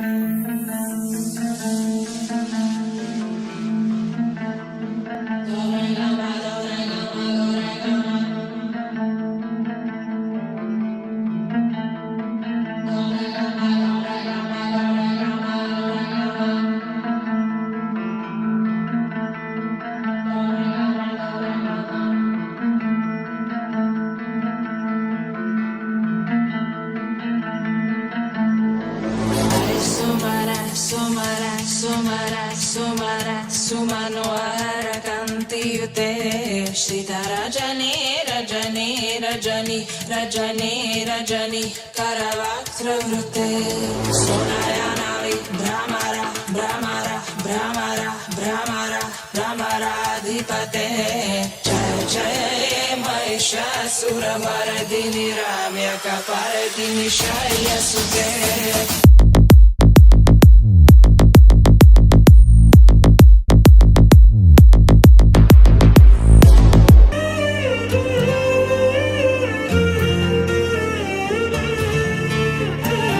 Thank you. वारकान्तियुते Shrita रजने रजने रजनि रजने रजनि करवाक्त्रवृते सुनयनावि भ्रामर भ्रामर भ्रामर भ्रामर भ्रामराधिपते जय जय महिषासुरवरदिनि राम्यकपरदिनि शय्यसुते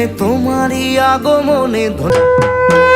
জীবনে তোমারই আগমনে ধন্য